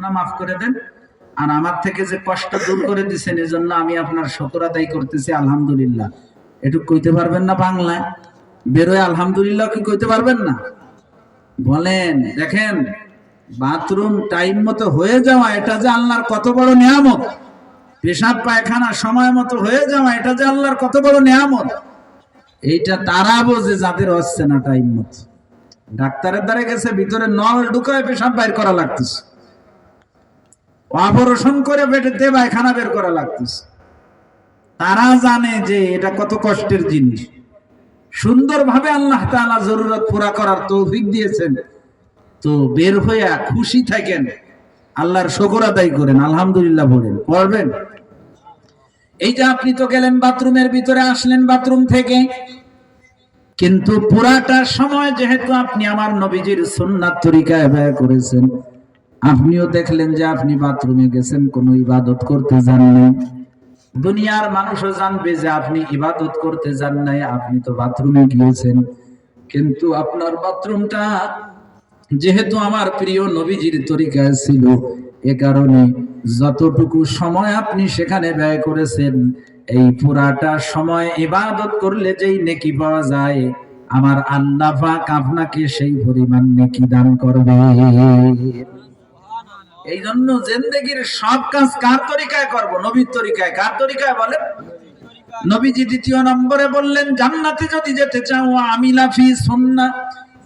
গুনাহ মাফ করে দেন। আর আমার থেকে যে কষ্ট দূর করে দিছেন, এজন্য আমি আপনার শকর আদায় করতেছি, আলহামদুলিল্লাহ। একটু কইতে পারবেন না বাংলায়? বেরোয় আলহামদুলিল্লাহ কি কইতে পারবেন না? বলেন, দেখেন, বাথরুম টাইম মতো হয়ে যাওয়া, এটা যে আল্লাহর কত বড় নিয়ামত। পেশাব, পায়খানা সময় মতো হয়ে যাওয়া, এটা যে আল্লাহর কত বড় নিয়ামত। এইটা তারা বোঝে যাদের হচ্ছে না টাইম মতো। ডাক্তারের দ্বারা গেছে, ভিতরে নল ঢুকায় পেশাব বাইর করা লাগতেছে। অপারেশন করে পেটেতে পায়খানা বের করা লাগতেছে। তারা জানে যে এটা কত কষ্টের জিনিস। সুন্দরভাবে আল্লাহ তাআলা জরুরত পুরা করার তৌফিক দিয়েছেন। তো বের হইয়া খুশি থাকেন। আল্লাহর শকর আদায় করেন, আলহামদুলিল্লাহ বলেন। পড়বেন? এই যে আপনি তো গেলেন বাথরুমের ভিতরে, আসলেন বাথরুম থেকে। কিন্তু পুরাটা সময় যেহেতু আপনি আমার নবীজির সুন্নাত তরিকায় ব্যয় করেছেন আপনিও দেখলেন যে আপনি বাথরুমে গেছেন, কোনো ইবাদত করতে যান নাই। দুনিয়ার মানুষও জানবে যে আপনি ইবাদত করতে যান নাই, আপনি তো বাথরুমে গিয়েছেন। কিন্তু আপনার বাথরুমটা যেহেতু আমার প্রিয় নবীজির তরিকায় ছিল, এ কারণে যতটুকু সময় আপনি সেখানে ব্যয় করেছেন, এই পুরাটা সময় ইবাদত করলে যেই নেকি পাওয়া যায়, আমার আল্লাহ আপনাকে সেই পরিমাণ নেকি দান করবে। এই জন্য জিন্দেগির সব কাজ কার তরিকায় করব? নবীর তরিকায়। কার তরিকায় বলেন? নবীজি দ্বিতীয় নম্বরে বললেন, জান্নাতে যদি যেতে চাও আমিলাফি সুন্না।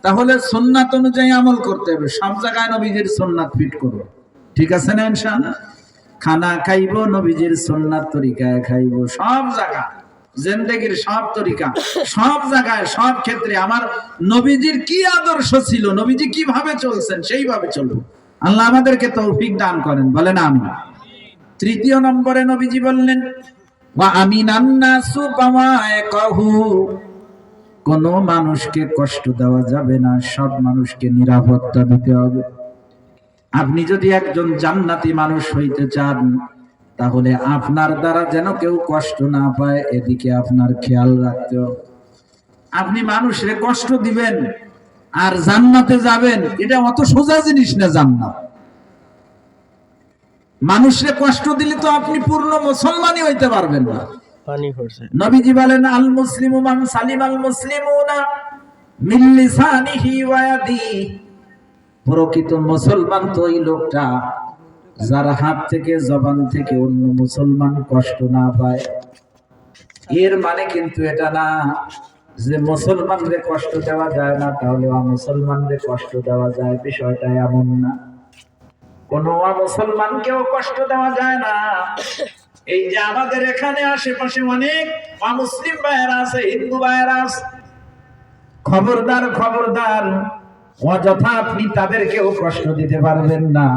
তাহলে সুন্নাত অনুযায়ী আমল করতে হবে। সব জায়গায় নবীজির সুন্নাত ফিট করো ঠিক আছে না ইনশাআল্লাহ? খানা খাইবো, নবীজির সুন্নাত তরিকায় খাইবো। সব জায়গা জিন্দেগির সব তরিকা, সব জায়গায়, সব ক্ষেত্রে আমার নবীজির কি আদর্শ ছিল? নবীজি কীভাবে চলছেন? সেইভাবে চলবো। আল্লাহ আমাদেরকে তৌফিক দান করেন, বলেন আমি তৃতীয় নম্বরে নবীজি বললেন, ওয়া আমিনান নাসু বামায়ে কাহু কোন মানুষকে কষ্ট দেওয়া যাবে না, সব মানুষকে নিরাপত্তা দিতে হবে। আপনি যদি একজন জান্নাতি মানুষ হইতে চান, তাহলে আপনার দ্বারা যেন কেউ কষ্ট না পায়, এদিকে আপনার খেয়াল রাখতে হবে। আপনি মানুষের কষ্ট দিবেন আর জান্নাতে যাবেন এটা অত সোজা জিনিস না জান্নাত। মানুষের কষ্ট দিলে তো আপনি পূর্ণ মুসলমানই হইতে পারবেন না। পানি পড়ছে নবীজি বলেন আল মুসলিমু মান সালিম আল মুসলিমুনা মিন লিসানিহি ওয়া ইয়াদিহি প্রকৃত মুসলমান তো ওই লোকটা যার হাত থেকে জবান থেকে অন্য মুসলমান কষ্ট না পায়। এর মানে কিন্তু এটা না যে মুসলমানদের কষ্ট দেওয়া যায় না, তাহলে মুসলমানদের কষ্ট দেওয়া যায়, বিষয়টা এমন না। কোন মুসলমানকেও কষ্ট দেওয়া যায় না। এই যে আমাদের এখানে আশেপাশে অনেক মুসলিম ভাইয়েরা আছে, হিন্দু ভাইয়েরা আছে, খবরদার খবরদার, অযথা আপনি তাদেরকেও কষ্ট দিতে পারবেন না।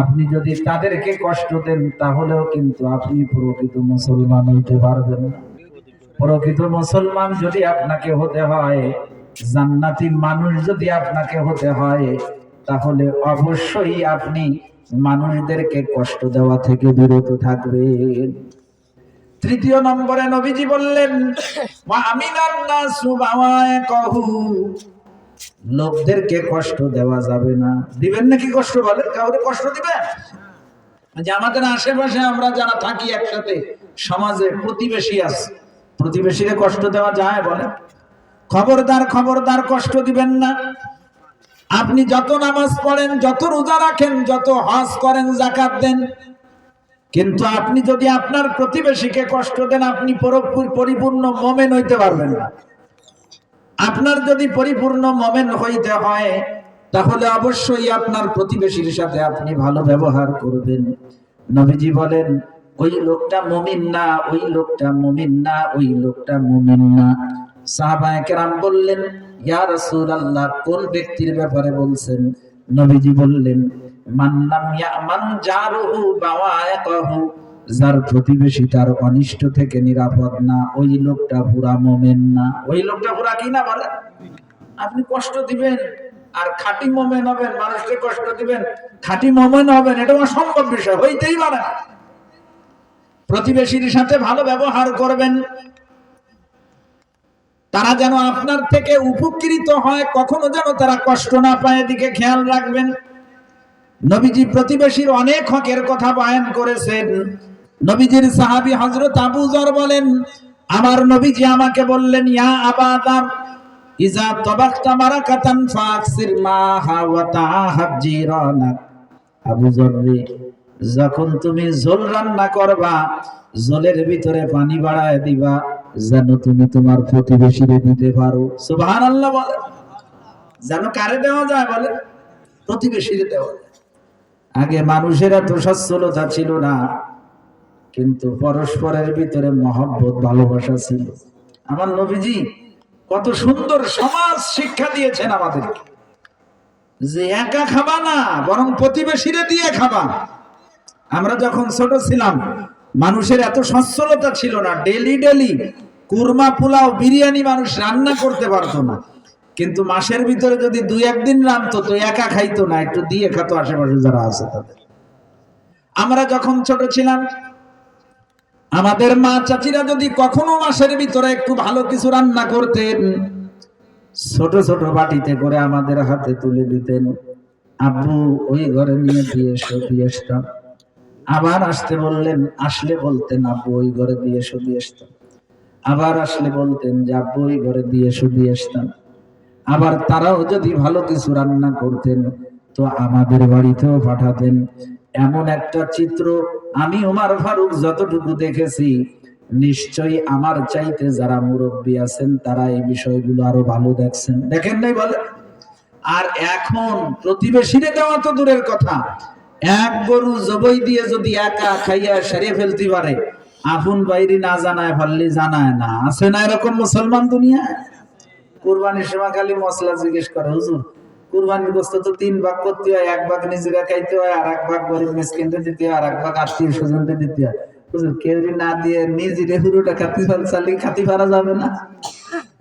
আপনি যদি তাদেরকে কষ্ট দেন, তাহলেও কিন্তু আপনি প্রকৃত মুসলমান হইতে পারবেন না। প্রকৃত মুসলমান যদি আপনাকে হতে হয়, জান্নাতি মানুষ যদি আপনাকে হতে হয়, তাহলে অবশ্যই আপনি মানুষদেরকে কষ্ট দেওয়া থেকে বিরত থাকবেন। তৃতীয় নম্বরে নবীজি বললেন, "ওয়া আমিনান নাসু বাওয়ায়ে কহু লোকদেরকে কষ্ট দেওয়া যাবে না। দিবেন নাকি কষ্ট? বলেন কাউকে কষ্ট দিবেন? যে আমাদের আশেপাশে আমরা যারা থাকি একসাথে, সমাজে প্রতিবেশী আছে প্রতিবেশীকে কষ্ট দেওয়া যায় বলে। খবরদার খবরদার কষ্ট দিবেন না। আপনি যত নামাজ পড়েন, যত রোজা রাখেন, যত হজ করেন জাকাত দেন। কিন্তু আপনি যদি আপনার প্রতিবেশীকে কষ্ট দেন, আপনি পরিপূর্ণ মোমেন হইতে পারবেন না। আপনার যদি পরিপূর্ণ মোমেন হইতে হয়, তাহলে অবশ্যই আপনার প্রতিবেশীর সাথে আপনি ভালো ব্যবহার করবেন। নবীজি বলেন ওই লোকটা মুমিন না, ওই লোকটা মুমিন না, ওই লোকটা মুমিন না। সাহাবায়ে কেরাম বললেন, ইয়া রাসূলুল্লাহ, কোন ব্যক্তির ব্যাপারে বলছেন? নবীজি বললেন মান্নাম ইয়ামান জারুহু বাওয়ায়াকাহু। যার প্রতিবেশী তার অনিষ্ট থেকে নিরাপদ না, ওই লোকটা পুরা মোমেন না। ওই লোকটা পুরা কি না বলে? আপনি কষ্ট দিবেন, আর খাঁটি মোমেন হবেন, মানুষকে কষ্ট দিবেন, খাঁটি মোমেন হবেন, এটা অসম্ভব বিষয়, হইতেই পারে না। প্রতিবেশীর সাথে ভালো ব্যবহার করবেন। তারা যেন আপনার থেকে উপকৃত হয় কখনো যেন তারা কষ্ট না পায় এদিকে খেয়াল রাখবেন। নবীজি প্রতিবেশীর অনেক হকের কথা বয়ান করেছেন। নবীজির সাহাবী হজরত আবু যর বলেন আমার নবীজি আমাকে বললেন ইয়া আবাদার ইজা তবাক্তা মারাকাতান ফাকসির মাহা ওয়া তাহাব জিরানাক আবু যর রে, যখন তুমি ঝোল রান্না করবা, ঝোলের ভিতরে পানি বাড়ায় দিবা, যেন তুমি তোমার প্রতিবেশীরে দিতে পারো। সুবহানাল্লাহ বলে। যেন কারে দেওয়া যায় বলে? প্রতিবেশীরে দেওয়া আগে মানুষের এত সচ্ছলতা ছিল না, কিন্তু পরস্পরের ভিতরে মহব্বত, ভালোবাসা ছিল। আমার নবীজি কত সুন্দর সমাজ শিক্ষা দিয়েছেন আমাদেরকে। যে একা খাবা না, বরং প্রতিবেশীরে দিয়ে খাবা। আমরা যখন ছোট ছিলাম, মানুষের এত সচ্ছলতা ছিল না। ডেলি ডেলি কুরমা, পোলাও, বিরিয়ানি মানুষ রান্না করতে পারতো না। কিন্তু মাসের ভিতরে যদি দুই একদিন রানতো তো একা খাইতো না। একটু দিয়ে খাতো আশেপাশে যারা আছে তাদের। আমরা যখন ছোট ছিলাম, আমাদের মা চাচিরা যদি কখনো মাসের ভিতরে একটু ভালো কিছু রান্না করতেন, ছোট ছোট বাটিতে করে আমাদের হাতে তুলে দিতেন। আব্বু, ওই ঘরে নিয়ে দিয়ে এসো, দিয়ে আবার আসতে বললেন, আসলে বলতেন, আব্বু ওই ঘরে দিয়ে দিয়ে আসতাম আবার আসলে বলতেন যে, আব্বু ওই ঘরে দিয়ে দিয়ে আসতাম আবার তারাও যদি ভালো কিছু রান্না করতেন, তো আমাদের বাড়িতেও পাঠাতেন। এমন একটা চিত্র আমি ওমার ফারুক যতটুকু দেখেছি, নিশ্চয়ই আমার চাইতে যারা মুরব্বী আছেন, তারা এই বিষয়গুলো আরও ভালো দেখছেন। দেখেন নাই বলে আর এখন প্রতিবেশীরে দেওয়া তো দূরের কথা। এক গরু জবই দিয়ে যদি একা খাইয়া সেরে ফেলতে পারে, আপন বাইরে না জানায় ফাললে জানায় না। আছে না এরকম মুসলমান দুনিয়ায়? কুরবানির সময় খালি মশলা জিজ্ঞেস করে, হুজুর গোস্ত তো তিন ভাগ করতে হয়, এক ভাগ নিজেরা খাইতে হয়, আর এক ভাগ গরিব মিসকিনকে দিতে হয়, আর এক ভাগ আত্মীয় স্বজনকে দিতে হয়। হুজুর না দিয়ে নিজেরে হুরুটা খাতি চালি খাতি ফারা যাবে না?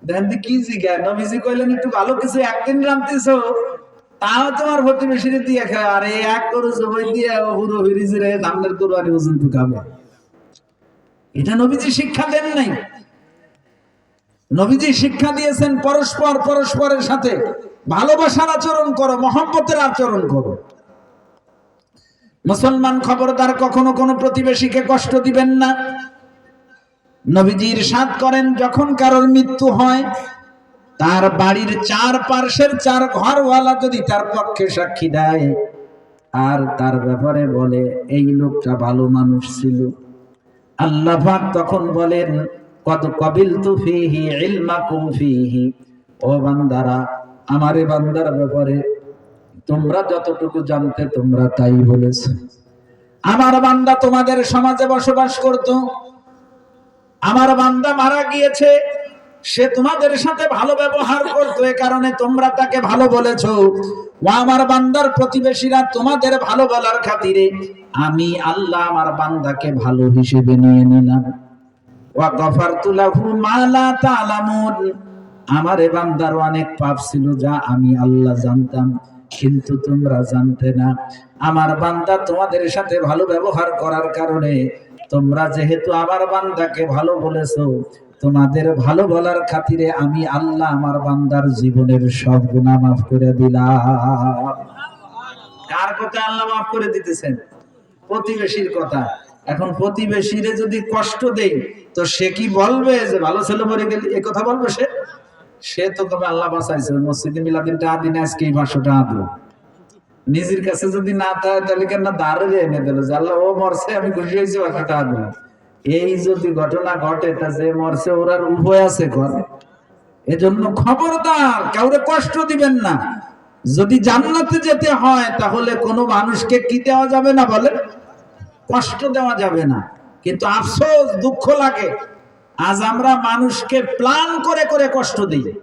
দেখেন কি জিজ্ঞা নবীজি কইলেন, একটু ভালো কিছু একদিন রামতেছো তাও তোমার প্রতিবেশীরে দিয়ে খায়। আর এই এক করু জবই দিয়ে হুরু হিরিজিরে সামনের কুরবানি পর্যন্ত খাবে এটা নবীজি শিক্ষা দেন নাই। নবীজি শিক্ষা দিয়েছেন পরস্পর পরস্পরের সাথে। ভালোবাসার আচরণ করো, মহব্বতের আচরণ করো। মুসলমান খবরদার কখনো কোনো প্রতিবেশীকে কষ্ট দিবেন না। নবীজির সাদ করেন, যখন কারোর মৃত্যু হয় তার বাড়ির চার পার্শ্বের চার ঘরওয়ালা যদি তার পক্ষে সাক্ষী দেয়, আর তার ব্যাপারে বলে, এই লোকটা ভালো মানুষ ছিল। আল্লাহ তখন বলেন কত কবিল তু ফিহি ইলমাকুম ফিহি। ও বান্দারা, আমারে বান্দার ব্যাপারে তোমরা যতটুকু জানতে তোমরা তাই বলেছ। আমার বান্দা তোমাদের সমাজে বসবাস করত। আমার বান্দা মারা গিয়েছে। সে তোমাদের সাথে ভালো ব্যবহার করতো, এ কারণে তোমরা তাকে ভালো বলেছ। ও আমার বান্দার প্রতিবেশীরা তোমাদের ভালো বলার খাতিরে আমি আল্লাহ আমার বান্দাকে ভালো হিসেবে নিয়ে নিলাম। ওয়া গফারতু লাহু মা লা তা'লামুন। আমার এ বান্দার অনেক পাপ ছিল যা আমি আল্লাহ জানতাম, কিন্তু তোমরা জানতে না। আমার বান্দা তোমাদের সাথে ভালো ব্যবহার করার কারণে তোমরা যেহেতু আমার বান্দাকে ভালো বলেছ তোমাদের ভালো বলার খাতিরে আমি আল্লাহ আমার বান্দার জীবনের সব গুনাহ মাফ করে দিলাম। কার কথা আল্লাহ মাফ করে দিতেছেন? প্রতিবেশীর কথা। এখন প্রতিবেশীরে যদি কষ্ট দেই, তো সে কি বলবে যে ভালো ছেলে মরে গেলে এ কথা বলবে সে? সে তো তবে আল্লাহ বাঁচাইছে। মসজিদে মিলাদিন টাকা দিনে আজকে এই পাঁচশো টাকা দেবো নিজের কাছে যদি না থাকে তাহলে কেন দাঁড়িয়ে এনে দিল? যে আল্লাহ, ও মরছে, আমি খুশি হয়েছি পাঁচশো টাকা এই যদি ঘটনা ঘটে, তা যে মরছে, ওরার উভয় আছে ঘরে। এজন্য খবরদার, কাউরে কষ্ট দিবেন না। যদি জান্নাতে যেতে হয়, তাহলে কোনো মানুষকে কি দেওয়া যাবে না বলে? কষ্ট দেওয়া যাবে না। কিন্তু আফসোস, দুঃখ লাগে। আজ আমরা মানুষকে প্ল্যান করে করে কষ্ট দিই।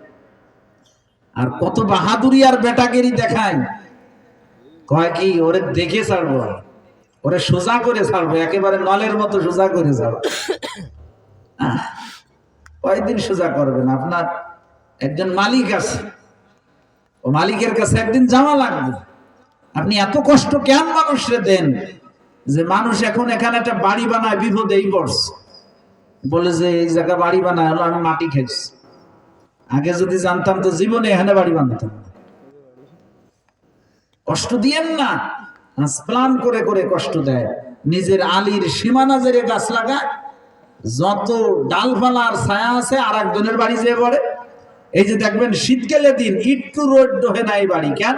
আর কত বাহাদুরি আর বেটাগিরি দেখায়। কয় কি, ওরে দেখে ছাড়বো ওরে সোজা করে ছাড়বো একেবারে নলের মতো সোজা করে ছাড়বো আহ, কয়দিন সোজা করবেন আপনার একজন মালিক আছে। ও মালিকের কাছে একদিন যাওয়া লাগবে। আপনি এত কষ্ট কেন মানুষরে দেন? যে মানুষ এখন এখানে একটা বাড়ি বানায় বিপদেই পড়ছে বলে যে এই জায়গা বাড়ি বানায় হলো আমি মাটি খেয়েছি। আগে যদি জানতাম তো জীবনে এখানে বাড়ি বানাতাম। কষ্ট দিয়েন না। প্লান করে করে কষ্ট দেয়। নিজের আলির সীমানা জেরে গাছ লাগায়। যত ডালপালা আর ছায়া আছে আর একজনের বাড়ি যেয়ে পড়ে। এই যে দেখবেন শীতকালে দিন একটু রোড ডোহে না এই বাড়ি। কেন?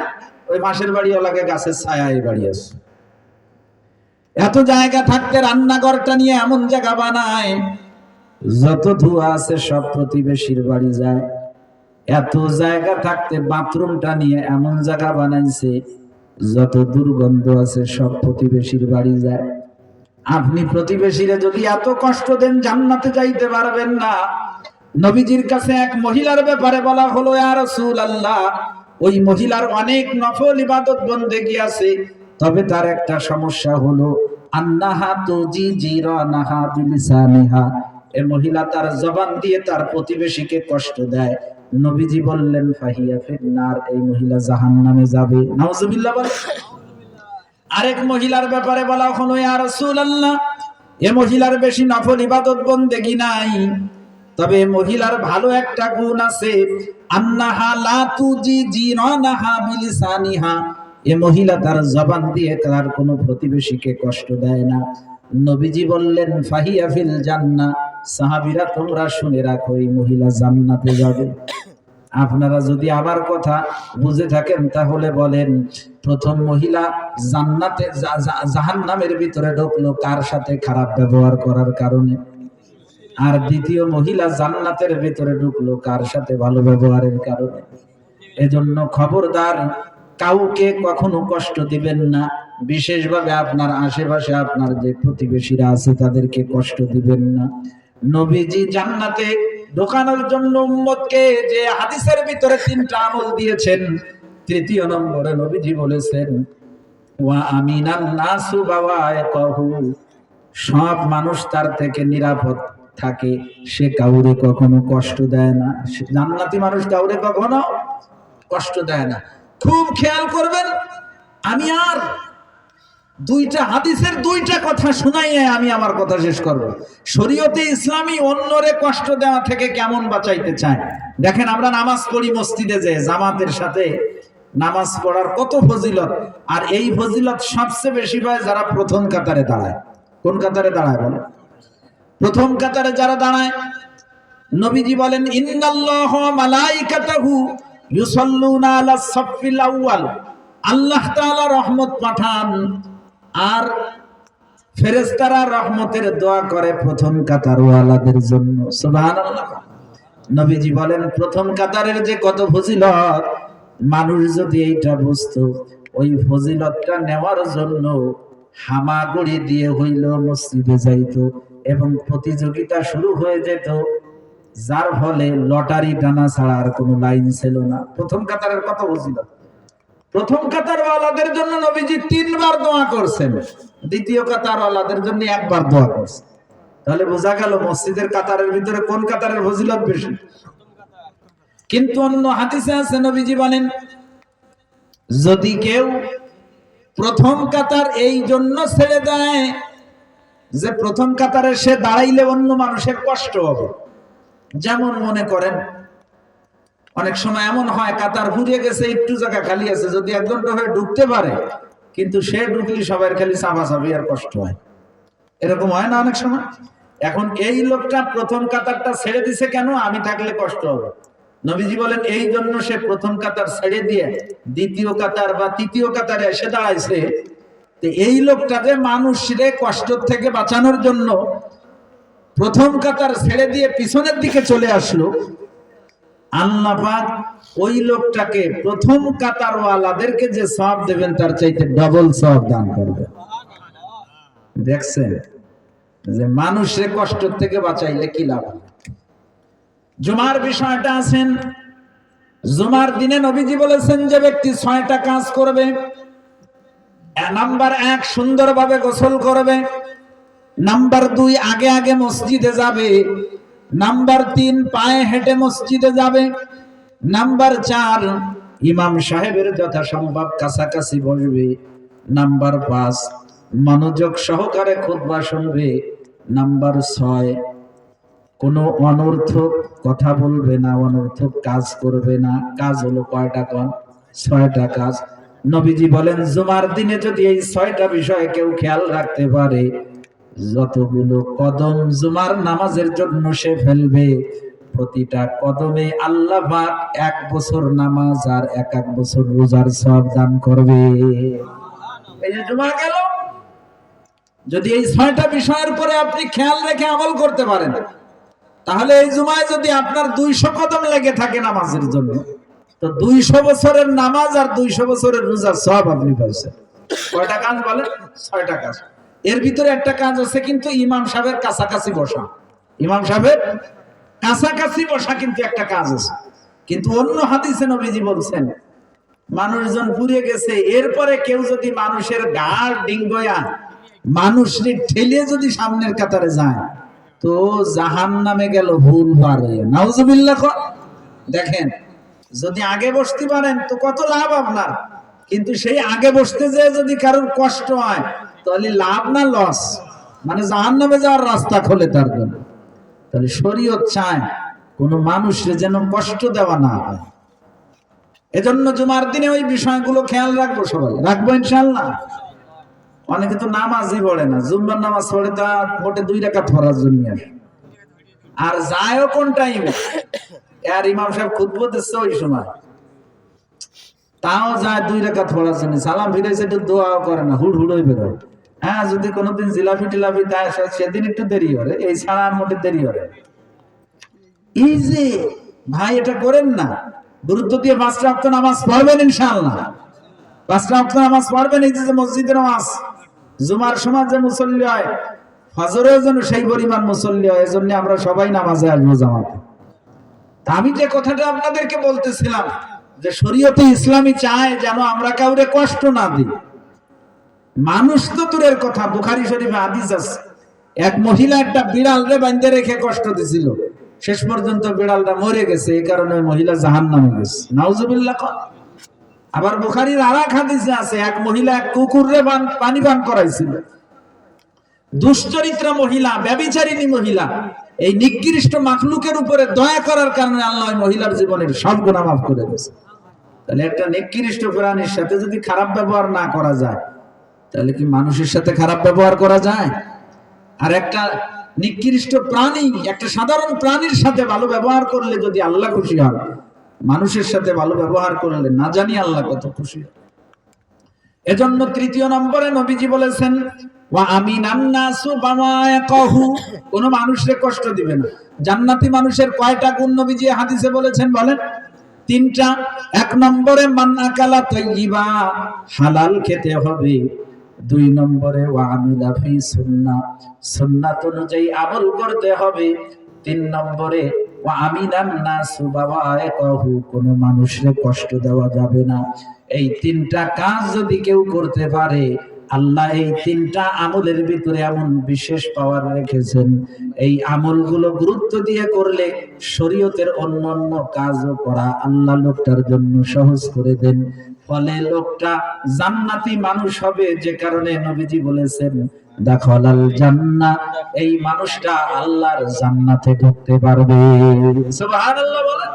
ওই মাসের বাড়ি ওলাকে গাছের ছায়া এই বাড়ি আছে। এত জায়গা থাকতে রান্নাঘরটা নিয়ে এমন জায়গা বানায়, যত ধোয়া আছে সব প্রতিবেশীর বাড়ি যায়। এত জায়গা থাকতে বাথরুমটা নিয়ে এমন জায়গা বানাইছে যত দুর্গন্ধ আছে, সব প্রতিবেশীর বাড়ি যায়। আপনি প্রতিবেশীরা যদি এত কষ্ট দেন, জান্নাতে যাইতে পারবেন না। নবীজির কাছে এক মহিলার ব্যাপারে বলা হলো আর রাসূল আল্লাহ ওই মহিলার অনেক নফল ইবাদত বন্দেগী আছে। তবে তার একটা সমস্যা হলো, আন্নাহা তুজি জিরানাহা বিলিসানিহা। এ মহিলা তার জবান দিয়ে তার প্রতিবেশীকে কষ্ট দেয়। নবীজি বললেন, ফাহিয়া ফিন্নার, এই মহিলা জাহান্নামে যাবে। নাউজুবিল্লাহ বলে আরেক মহিলার ব্যাপারে বলা হলো, ইয়া রাসূলুল্লাহ, এ মহিলার বেশি নফল ইবাদত বন্দেগী নাই। তবে মহিলার ভালো একটা গুণ আছে, আন্নাহা এ মহিলা তার জবান দিয়ে তার কোনো প্রতিবেশীকে কষ্ট দেয় না। নবীজি বললেন, ফাহিয়া ফিল সাহাবীরা তোমরা শুনে রাখো, এই মহিলা জান্নাতে যাবে। আপনারা যদি আমার কথা বুঝে থাকেন, তাহলে বলেন, প্রথম মহিলা জান্নাতে জাহান নামের ভিতরে ঢুকলো, কার সাথে খারাপ ব্যবহার করার কারণে? আর দ্বিতীয় মহিলা জান্নাতের ভিতরে ঢুকলো, কার সাথে ভালো ব্যবহারের কারণে? এজন্য খবরদার কাউকে কখনো কষ্ট দিবেন না। বিশেষভাবে আপনার আশেপাশে আপনার যে প্রতিবেশীরা আছে, তাদেরকে কষ্ট দিবেন না। নবীজি জান্নাতে ঢোকানোর জন্য উম্মতকে যে হাদিসের ভিতরে তিনটা আমল দিয়েছেন, তৃতীয় নম্বরে নবীজি বলেছেন, ওয়া আমিনান নাসু বাওয়ায়কাহু সব মানুষ তার থেকে নিরাপদ থাকে, সে কাউরে কখনো কষ্ট দেয় না। জান্নাতি মানুষ কাউরে কখনো কষ্ট দেয় না। খুব খেয়াল করবেন, আমি আর দুইটা হাদিসের দুইটা কথা শুনাইয়া আমি আমার কথা শেষ করব। শরীয়তে ইসলামী অন্যরে কষ্ট দেওয়া থেকে কেমন বাঁচাইতে চায়? দেখেন আমরা নামাজ পড়ি মসজিদে যে, জামাতের সাথে। নামাজ পড়ার কত ফজিলত। আর এই ফজিলত সবচেয়ে বেশি হয় যারা প্রথম কাতারে দাঁড়ায়। কোন কাতারে দাঁড়ায় বলে প্রথম কাতারে যারা দাঁড়ায়, নবীজি বলেন, ইন্নাল্লাহ মালাইকাতাহু ইউসাল্লুনা আলাস সাফফিল আউয়াল। আল্লাহ তাআলা রহমত পাঠান। আর ফেরেস্তারা রহমতের দোয়া করে প্রথম কাতারওয়ালাদের জন্য। নবীজি বলেন, প্রথম কাতারের যে কত ফজিলত, মানুষ যদি এইটা বুঝতো, ওই ফজিলতটা নেওয়ার জন্য হামাগুড়ি দিয়ে হইল মসজিদে যাইত এবং প্রতিযোগিতা শুরু হয়ে যেত, যার ফলে লটারি টানা ছাড়া আর কোনো লাইন ছিল না। প্রথম কাতারের কত ফজিলত? প্রথম কাতার ওয়ালাদের জন্য নবীজি তিনবার দোয়া করছেন। দ্বিতীয় কাতার ওয়ালাদের জন্য একবার দোয়া করছেন। তাহলে বোঝা গেল মসজিদের কাতারের ভিতরে কোন কাতারের ফজিলত বেশি। কিন্তু অন্য হাদিসে আছে, নবীজি বলেন, যদি কেউ প্রথম কাতার এই জন্য ছেড়ে দেয় যে প্রথম কাতারে সে দাঁড়াইলে অন্য মানুষের কষ্ট হবে। যেমন মনে করেন অনেক সময় এমন হয়, কাতার ঘুরিয়ে গেছে, একটু জায়গা খালি আছে, যদি এক ঘণ্টা হয়ে ঢুকতে পারে, কিন্তু সে ঢুকলে সবার খালি চাপাচাপি আর কষ্ট হয়। এরকম হয় না অনেক সময়? এখন এই লোকটা প্রথম কাতারটা ছেড়ে দিছে কেন? আমি থাকলে কষ্ট হবে। নবীজি বলেন, এই জন্য সে প্রথম কাতার ছেড়ে দিয়ে দ্বিতীয় কাতার বা তৃতীয় কাতারে এসে দাঁড়াইছে। এই লোকটা যে মানুষরে কষ্ট থেকে বাঁচানোর জন্য প্রথম কাতার ছেড়ে দিয়ে পিছনের দিকে চলে আসলো আল্লাহ পাক ওই লোকটাকে প্রথম কাতারওয়ালাদেরকে যে সব দেবেন, তার চাইতে ডবল সব দান করবে। দেখছেন? যে মানুষের কষ্ট থেকে বাঁচাইলে কি লাভ? জুমার বিষয়টা আছেন, জুমার দিনে নবীজি বলেছেন যে ব্যক্তি ছয়টা কাজ করবে নাম্বার এক সুন্দরভাবে গোসল করবে, নাম্বার দুই আগে আগে মসজিদে যাবে নাম্বার তিন, পায়ে হেঁটে মসজিদে যাবে। নাম্বার চার, ইমাম সাহেবের যথাসম্ভব কাছাকাছি বসবে। নাম্বার পাঁচ, মনোযোগ সহকারে খুতবা শুনবে। নাম্বার ছয়, কোনো অনর্থক কথা বলবে না, অনর্থক কাজ করবে না। কাজ হলো কয়টা কন? ছয়টা কাজ। নবীজি বলেন, জুমার দিনে যদি এই ছয়টা বিষয়ে কেউ খেয়াল রাখতে পারে যতগুলো কদম জুমার নামাজের জন্য সে ফেলবে, প্রতিটা কদমে আল্লাহ এক বছর নামাজ আর এক এক বছর রোজার সব দান করবে। যদি এই ছয়টা বিষয়ের পরে আপনি খেয়াল রেখে আমল করতে পারেন, তাহলে এই জুমায় যদি আপনার দুইশো কদম লেগে থাকে নামাজের জন্য, তো দুইশো বছরের নামাজ আর দুইশো বছরের রোজার সব আপনি পাইছেন। কয়টা কাজ বলেন? ছয়টা কাজ। এর ভিতরে একটা কাজ আছে কিন্তু ইমাম সাহেবের কাছাকাছি বসা। ইমাম সাহেবের কাছাকাছি বসা কিন্তু একটা কাজ আছে। কিন্তু অন্য হাদিসে নবীজি বলছেন, মানুষজন পুড়ে গেছে, এরপরে কেউ যদি মানুষের গাড় ডিঙ্গয়া মানুষকে ঠেলিয়ে যদি সামনের কাতারে যায়, তো জাহান নামে গেল ভুল হয়ে। নাউজুবিল্লাহ দেখেন, যদি আগে বসতে পারেন তো কত লাভ আপনার। কিন্তু সেই আগে বসতে যেয়ে যদি কারোর কষ্ট হয় তাহলে লাভ না লস? মানে জাহান নামে যাওয়ার রাস্তা খোলে তার জন্য। তাহলে শরীয়ত চায় কোনো মানুষের যেন কষ্ট দেওয়া না হয়। এজন্য জুমার দিনে ওই বিষয়গুলো খেয়াল রাখব সবাই। রাখব ইনশাল্লাহ অনেকে তো নামাজই পড়ে না। জুম্মার নামাজ পড়ে তা মোটে দুই পড়ার জন্য আসে। আর যায়ও কোন টাইমে আর ইমাম সাহেব খুতবো দিচ্ছে ওই সময়। তাও যায় দুই রাকাত পড়ার জন্য সালাম ফিরেছে একটু দোয়াও করে না হুড় হুড়োই বেরোয়। হ্যাঁ যদি কোনোদিন জিলাপি টিলাপি দেয় সেদিন একটু দেরি হবে এই ছাড়া মোটে দেরি হবে এই যে, ভাই, এটা করেন না। গুরুত্ব দিয়ে পাঁচটা অক্ট নামাজ পড়বেন ইনশাআল্লাহ। পাঁচটা নামাজ পড়বেন, এই যে মসজিদের নামাজ। জুমার সময় যে মুসল্লি হয় যেন সেই পরিমাণ মুসল্লি হয়, এজন্য আমরা সবাই নামাজে আসব জামাতে। আমি যে কথাটা আপনাদেরকে বলতেছিলাম, যে শরীয়তে ইসলামী চায় যেন আমরা কাউরে কষ্ট না দিই। মানুষ তো দূরের কথা, বুখারি শরীফে হাদিস আছে। এক মহিলা একটা বিড়াল রে বান্ধে রেখে কষ্ট দিছিল। শেষ পর্যন্ত বিড়ালটা মরে গেছে, এই কারণে মহিলা জাহান নামে গেছে। নাউজুবিল্লাহ। আবার বুখারির আর এক আছে, এক মহিলা এক কুকুরে পানি পান করাইছিল। দুশ্চরিত্রা মহিলা ব্যবিচারিণী মহিলা, এই নিকৃষ্ট মাখলুকের উপরে দয়া করার কারণে আল্লাহ মহিলার জীবনের সব গুণা মাফ করে দিয়েছে। তাহলে একটা নিকৃষ্ট প্রাণীর সাথে যদি খারাপ ব্যবহার না করা যায় তাহলে কি মানুষের সাথে খারাপ ব্যবহার করা যায়? আর একটা নিকৃষ্ট প্রাণী, একটা সাধারণ প্রাণীর সাথে ভালো ব্যবহার করলে যদি আল্লাহ খুশি হয়, মানুষের সাথে ভালো ব্যবহার করলে না জানি আল্লাহ কত খুশি হন এজন্য তৃতীয় নম্বরে নবীজি বলেছেন কোন মানুষকে কষ্ট দিবে না। জান্নাতি মানুষের কয়টা গুণ নবীজি হাদিসে বলেছেন বলেন? তিনটা, এক নম্বরে মান আকালা তাইয়িবা, হালাল খেতে হবে। দুই নম্বরে, ওয়া আমিলা ফি সুন্নাহ সুন্নাত অনুযায়ী আমল করতে হবে। তিন নম্বরে ইয়াকাহু মানুষকে কষ্ট দেওয়া যাবে না। এই তিনটা কাজ যদি কেউ করতে পারে, আল্লাহ এই তিনটা আমলের ভিতরে এমন বিশেষ পাওয়ার রেখেছেন। এই আমলগুলো গুরুত্ব দিয়ে করলে শরীয়তের অন্যান্য কাজও করা আল্লাহ লোকটার জন্য সহজ করে দেন। ফলে লোকটা জান্নাতি মানুষ হবে যে কারণে নবীজি বলেছেন জান্নাত এই মানুষটা আল্লাহর জান্নাতে ঢুকতে পারবে। সুবহানাল্লাহ বলেন।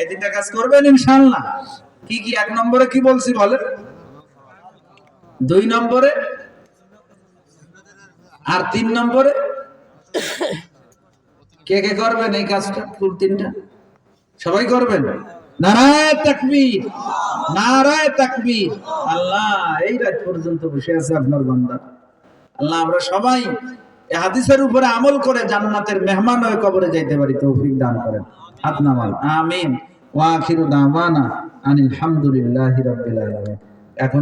এই তিনটা কাজ করবেন ইনশাআল্লাহ। কি কি? এক নম্বরে কি বলছি বলেন? দুই নম্বরে? আর তিন নম্বরে? কে কে করবেন এই কাজটা? তিনটা? সবাই করবেন? নারায় তাকবীর নারায় তাকবীর। আল্লাহ, এই রাত পর্যন্ত বসে আছে আপনার বান্দা। আল্লাহ, আমরা সবাই হাদিসের উপরে আমল করে জান্নাতের মেহমান হয়ে কবরে যাইতে পারি, তৌফিক দান করেন। আমিন। দাওয়ানা আনিল হামদুলিল্লাহি রাব্বিল আলামিন। এখনই